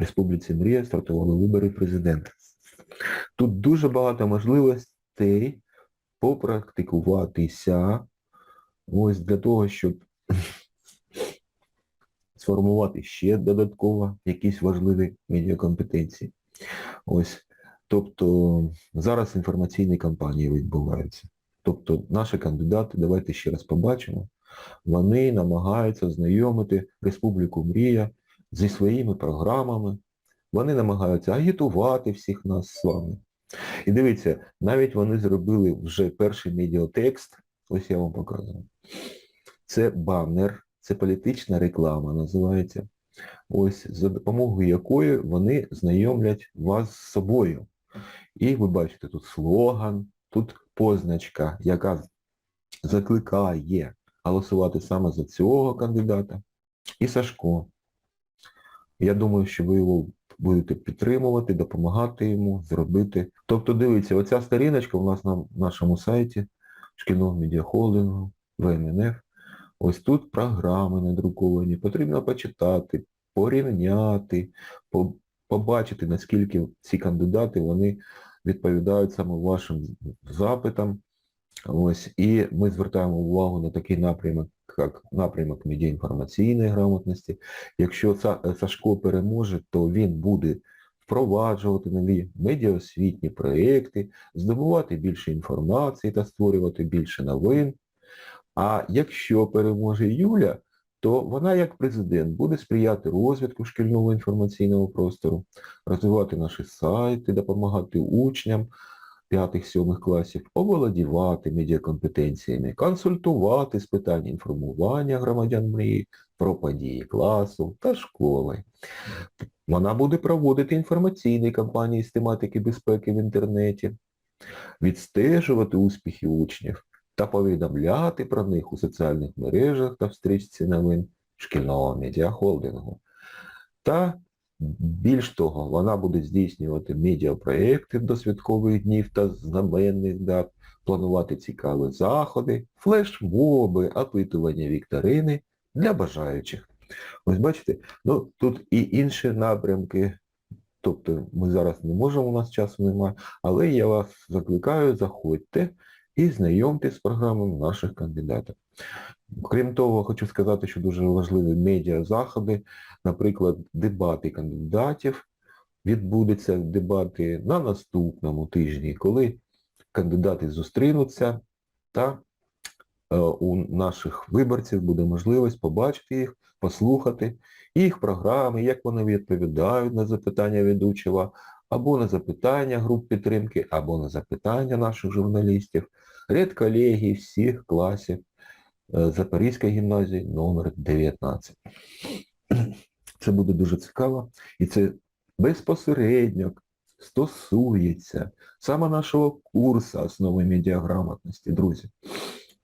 Республіці Мрія стартували вибори президента. Тут дуже багато можливостей попрактикуватися ось для того, щоб сформувати ще додатково якісь важливі медіакомпетенції. Ось, тобто зараз інформаційні кампанії відбуваються. Тобто наші кандидати, давайте ще раз побачимо, вони намагаються знайомити Республіку Мрія зі своїми програмами, вони намагаються агітувати всіх нас з вами. І дивіться, навіть вони зробили вже перший медіатекст, ось я вам показую. Це банер, це політична реклама називається. Ось за допомогою якої вони знайомлять вас з собою. І ви бачите тут слоган, тут позначка, яка закликає голосувати саме за цього кандидата. І Сашко. Я думаю, що ви його будете підтримувати, допомагати йому зробити. Тобто, дивіться, оця сторіночка у нас на нашому сайті шкільного медіахолдингу, ВМНФ. Ось тут програми надруковані, потрібно почитати, порівняти, побачити, наскільки ці кандидати вони відповідають саме вашим запитам. Ось, і ми звертаємо увагу на такий напрямок, як напрямок медіаінформаційної грамотності. Якщо Сашко переможе, то він буде впроваджувати нові медіаосвітні проекти, здобувати більше інформації та створювати більше новин. А якщо переможе Юля, то вона як президент буде сприяти розвитку шкільного інформаційного простору, розвивати наші сайти, допомагати учням 5-7 класів, оволодівати медіакомпетенціями, консультувати з питань інформування громадян мрії про події класу та школи. Вона буде проводити інформаційні кампанії з тематики безпеки в інтернеті, відстежувати успіхи учнів та повідомляти про них у соціальних мережах та в стрічці новин шкільного медіахолдингу. Та більш того, вона буде здійснювати медіапроекти до святкових днів та знаменних дат, планувати цікаві заходи, флешмоби, опитування вікторини для бажаючих. Ось бачите, ну тут і інші напрямки, тобто ми зараз не можемо, у нас часу немає, але я вас закликаю, заходьте і знайомтесь з програмами наших кандидатів. Крім того, хочу сказати, що дуже важливі медіазаходи, наприклад, дебати кандидатів. Відбудуться дебати на наступному тижні, коли кандидати зустрінуться та е, у наших виборців буде можливість побачити їх, послухати їх програми, як вони відповідають на запитання ведучого, або на запитання груп підтримки, або на запитання наших журналістів, редколегій всіх класів е, Запорізької гімназії номер 19. Це буде дуже цікаво і це безпосередньо стосується саме нашого курсу основи медіаграмотності, друзі.